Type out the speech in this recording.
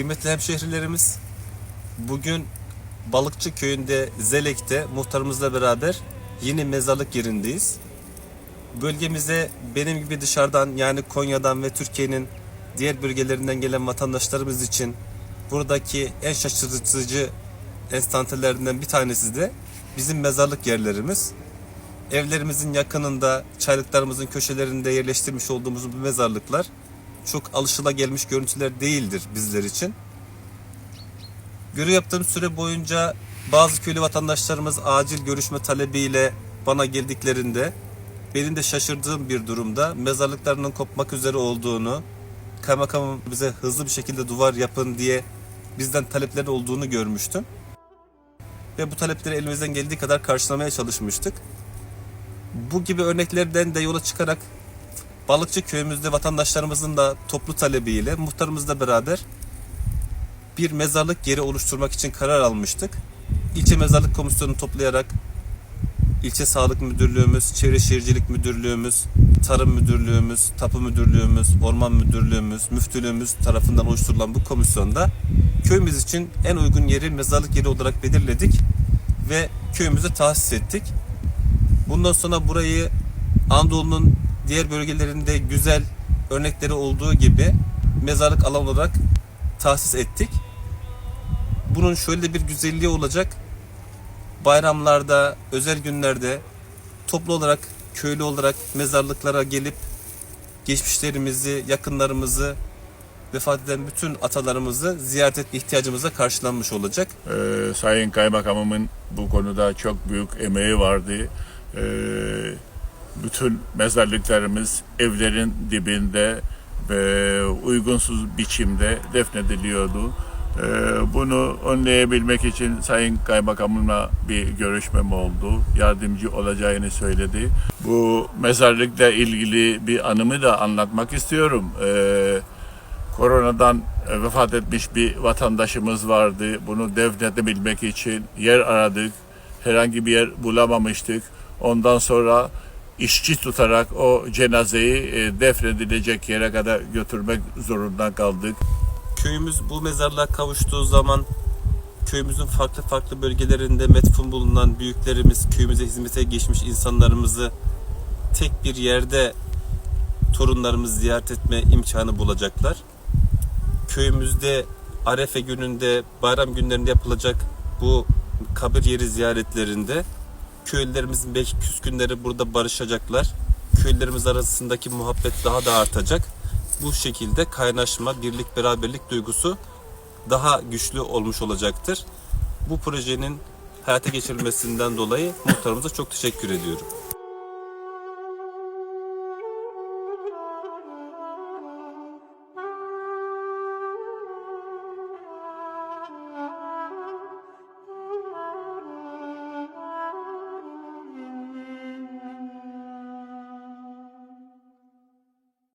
Kıymetli hemşehrilerimiz, bugün Balıkçı Köyü'nde Zelek'te muhtarımızla beraber yeni mezarlık yerindeyiz. Bölgemize benim gibi dışarıdan yani Konya'dan ve Türkiye'nin diğer bölgelerinden gelen vatandaşlarımız için buradaki en şaşırtıcı enstantelerinden bir tanesi de bizim mezarlık yerlerimiz. Evlerimizin yakınında, çaylıklarımızın köşelerinde yerleştirmiş olduğumuz bu mezarlıklar çok alışılagelmiş görüntüler değildir bizler için. Görev yaptığım süre boyunca bazı köylü vatandaşlarımız acil görüşme talebiyle bana geldiklerinde benim de şaşırdığım bir durumda mezarlıklarının kopmak üzere olduğunu, kaymakamım bize hızlı bir şekilde duvar yapın diye bizden talepleri olduğunu görmüştüm. Ve bu talepleri elimizden geldiği kadar karşılamaya çalışmıştık. Bu gibi örneklerden de yola çıkarak Balıkçı köyümüzde vatandaşlarımızın da toplu talebiyle muhtarımızla beraber bir mezarlık yeri oluşturmak için karar almıştık. İlçe Mezarlık Komisyonu toplayarak İlçe Sağlık Müdürlüğümüz, Çevre Şehircilik Müdürlüğümüz, Tarım Müdürlüğümüz, Tapu Müdürlüğümüz, Orman Müdürlüğümüz, Müftülüğümüz tarafından oluşturulan bu komisyonda köyümüz için en uygun yeri mezarlık yeri olarak belirledik ve köyümüze tahsis ettik. Bundan sonra burayı Anadolu'nun diğer bölgelerinde güzel örnekleri olduğu gibi mezarlık alan olarak tahsis ettik. Bunun şöyle bir güzelliği olacak. Bayramlarda, özel günlerde toplu olarak, köylü olarak mezarlıklara gelip geçmişlerimizi, yakınlarımızı, vefat eden bütün atalarımızı ziyaret etme ihtiyacımıza karşılanmış olacak. Ee, Sayın Kaymakamımın bu konuda çok büyük emeği vardı. Ee, bütün mezarlıklarımız evlerin dibinde ve uygunsuz biçimde defnediliyordu. Ee, bunu önleyebilmek için Sayın Kaymakamımla bir görüşmem oldu. Yardımcı olacağını söyledi. Bu mezarlıkla ilgili bir anımı da anlatmak istiyorum. Ee, koronadan vefat etmiş bir vatandaşımız vardı. Bunu defnedebilmek için yer aradık. Herhangi bir yer bulamamıştık. Ondan sonra işçi tutarak o cenazeyi e, defnedilecek yere kadar götürmek zorunda kaldık. Köyümüz bu mezarlığa kavuştuğu zaman köyümüzün farklı farklı bölgelerinde metfun bulunan büyüklerimiz, köyümüze hizmete geçmiş insanlarımızı tek bir yerde torunlarımız ziyaret etme imkanı bulacaklar. Köyümüzde Arefe gününde, bayram günlerinde yapılacak bu kabir yeri ziyaretlerinde köylülerimizin belki küskünleri burada barışacaklar. Köylülerimiz arasındaki muhabbet daha da artacak. Bu şekilde kaynaşma, birlik, beraberlik duygusu daha güçlü olmuş olacaktır. Bu projenin hayata geçirilmesinden dolayı muhtarımıza çok teşekkür ediyorum.